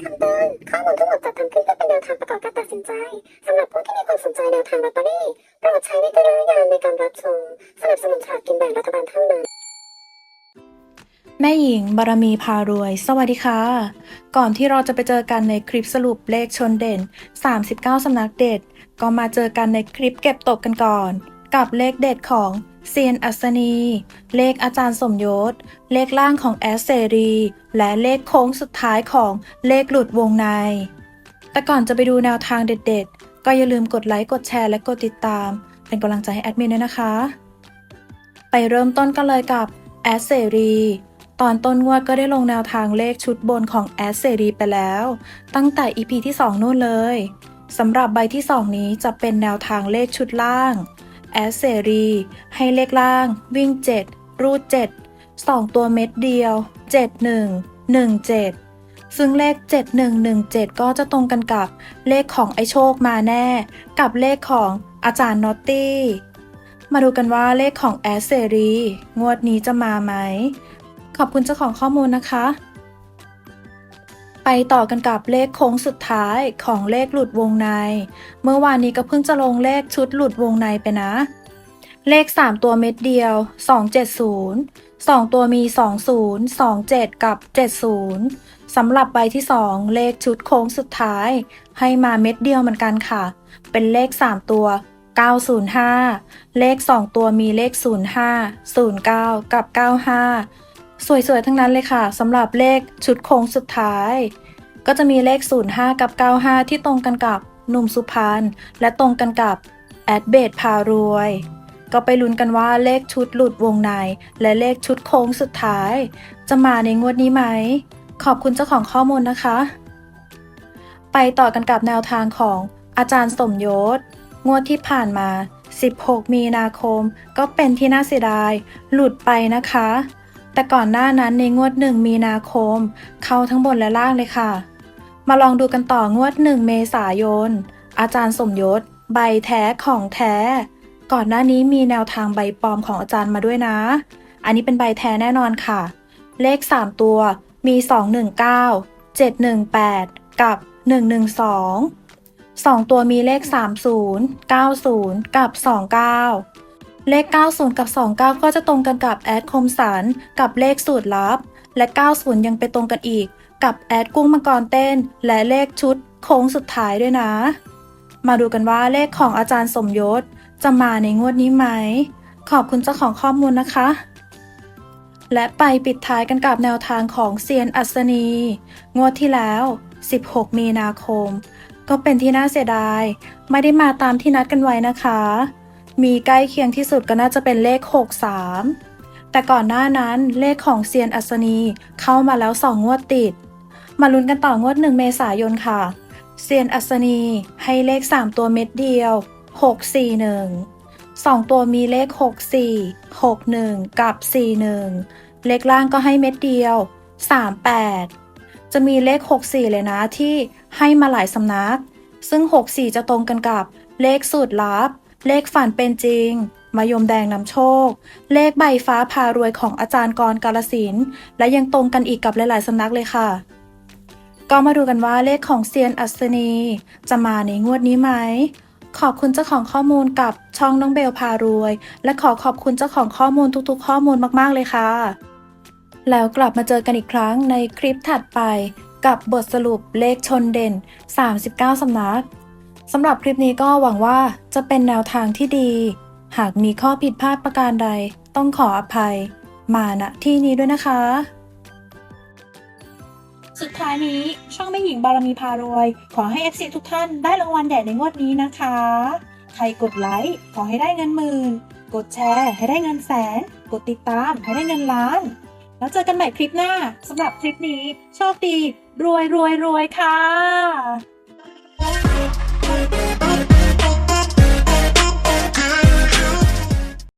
คำเตือนข้อมูลทั้งหมดจัดทำขึ้นเพื่อเป็นแนวทางประกอบการตัดสินใจสำหรับผู้ที่มีความสนใจแนวทางลอตเตอรี่โปรดใช้วิจารณญาณในการรับชมสนับสนุนฉลากกินแบ่งรัฐบาลเท่านั้นแม่หญิงบารมีพารวย สวัสดีค่ะ ก่อนที่เราจะไปเจอกันในคลิปสรุปเลขชนเด่น 39 สำนักเด็ด ก็มาเจอกันในคลิปเก็บตกกันก่อน กับเลขเด็ดของ เซียนอัศนี เลขอาจารย์สมยศ เลขล่างของแอสเซรี และเลขโค้งสุดท้ายของเลขหลุดวงใน แต่ก่อนจะไปดูแนวทางเด็ดๆ ก็อย่าลืมกดไลค์ กดแชร์ และกดติดตาม เป็นกำลังใจให้แอดมินด้วยนะคะ ไปเริ่มต้นกันเลยกับแอสเซรีตอนต้นงวดก็ได้ลงแนวทางเลขชุดบนของแอสเซรีไปแล้ว ตั้งแต่ EP ที่ 2 นู่นเลยสำหรับใบที่ 2 นี้จะเป็นแนวทางเลขชุดล่าง แอสเซรี ให้เลขล่าง วิ่ง 7 รูด 7 2 ตัวเม็ดเดียว 71 17 ซึ่งเลข 7117 ก็จะตรงกันกับเลขของไอโชคมาแน่ กับเลขของอาจารย์นอตตี้ มาดูกันว่าเลขของแอสเซรี งวดนี้จะมาไหม ขอบคุณเจ้าของข้อมูลนะคะ ไปต่อกันกับเลขโค้งสุดท้ายของเลขหลุดวงใน เมื่อวานนี้ก็เพิ่งจะลงเลขชุดหลุดวงในไปนะ เลข 3 ตัวเม็ดเดียว 270 2 ตัวมี 20 27 กับ 70 สำหรับใบที่ 2 เลขชุดโค้งสุดท้าย ให้มาเม็ดเดียวเหมือนกันค่ะ เป็นเลข 3 ตัว 905 เลข 2 ตัวมีเลข 05 09 กับ 95 สวยๆ ทั้งนั้นเลยค่ะสำหรับเลขชุดโค้งสุดท้าย ก็จะมีเลข 05 กับ 95 ที่ตรงกันกับหนุ่มสุพรรณและตรงกันกับแอดเบดพารวย ก็ไปลุ้นกันว่าเลขชุดหลุดวงใน และเลขชุดโค้งสุดท้าย จะมาในงวดนี้ไหม ขอบคุณเจ้าของข้อมูลนะคะ ไปต่อกันกับแนวทางของอาจารย์สมยศ งวดที่ผ่านมา 16 มีนาคม ก็เป็นที่น่าเสียดาย หลุดไปนะคะ แต่ก่อนหน้านั้นในงวด1มีนาคม เข้าทั้งบนและล่างเลยค่ะ มาลองดูกันต่องวด1เมษายน อาจารย์สมยศ ใบแท้ของแท้ ก่อนหน้านี้มีแนวทางใบปลอมของอาจารย์มาด้วยนะ อันนี้เป็นใบแท้แน่นอนค่ะ เลข 3 ตัวมี 219 718 กับ 112 2 ตัวมีเลข 30 90 กับ 29 เลข 90 กับ 29 ก็จะตรงกันกับแอดคมสันกับเลขสูตรลับ และ 90 ยังไปตรงกันอีก กับแอดกุ้งมังกรเต้น และเลขชุดโค้งสุดท้ายด้วยนะ มาดูกันว่าเลขของอาจารย์สมยศ จะมาในงวดนี้ไหม ขอบคุณเจ้าของข้อมูลนะคะ และไปปิดท้ายกันกับแนวทางของเซียนอัศนี งวดที่แล้ว 16 มีนาคม ก็เป็นที่น่าเสียดาย ไม่ได้มาตามที่นัดกันไว้นะคะ มีใกล้เคียงที่สุดก็น่าจะเป็นเลข 63 แต่ก่อนหน้านั้นเลขของเซียนอัศนีเข้ามาแล้ว 2 งวดติด มาลุ้นกันต่องวด 1 เมษายนค่ะ เซียนอัศนีให้เลข 3 ตัวเม็ดเดียว 641 2 ตัวมีเลข 64 61 กับ 41 เลขล่างก็ให้เม็ดเดียว 38 จะมีเลข 64 เลยนะที่ให้มาหลายสำนัก ซึ่ง 64 จะตรงกันกับเลขสูตรลับ เลขฝันเป็นจริง มายมแดงนำโชค เลขใบฟ้าพารวยของอาจารย์กรกาลสิน และยังตรงกันอีกกับหลาย ๆ สำนักเลยค่ะ ก็มาดูกันว่าเลขของเซียนอัศนี จะมาในงวดนี้ไหม ขอบคุณเจ้าของข้อมูลกับช่องน้องเบลพารวย และขอขอบคุณเจ้าของข้อมูลทุก ๆ ข้อมูลมาก ๆ เลยค่ะ แล้วกลับมาเจอกันอีกครั้งในคลิปถัดไปกับบทสรุปเลขชนเด่น 39 สำนัก สำหรับคลิปนี้ก็หวังว่าจะเป็นแนวทางที่ดี หากมีข้อผิดพลาดประการใด ต้องขออภัย มาณที่นี้ด้วยนะคะ สุดท้ายนี้ช่องแม่หญิงบารมีพารวย ขอให้ FC ทุกท่านได้รางวัลใหญ่ในงวดนี้นะคะ ใครกดไลค์ขอให้ได้เงินหมื่น กดแชร์ให้ได้เงินแสน กดติดตามให้ได้เงินล้าน แล้วเจอกันใหม่คลิปหน้าสำหรับคลิปนี้โชคดี รวยรวยรวยค่ะ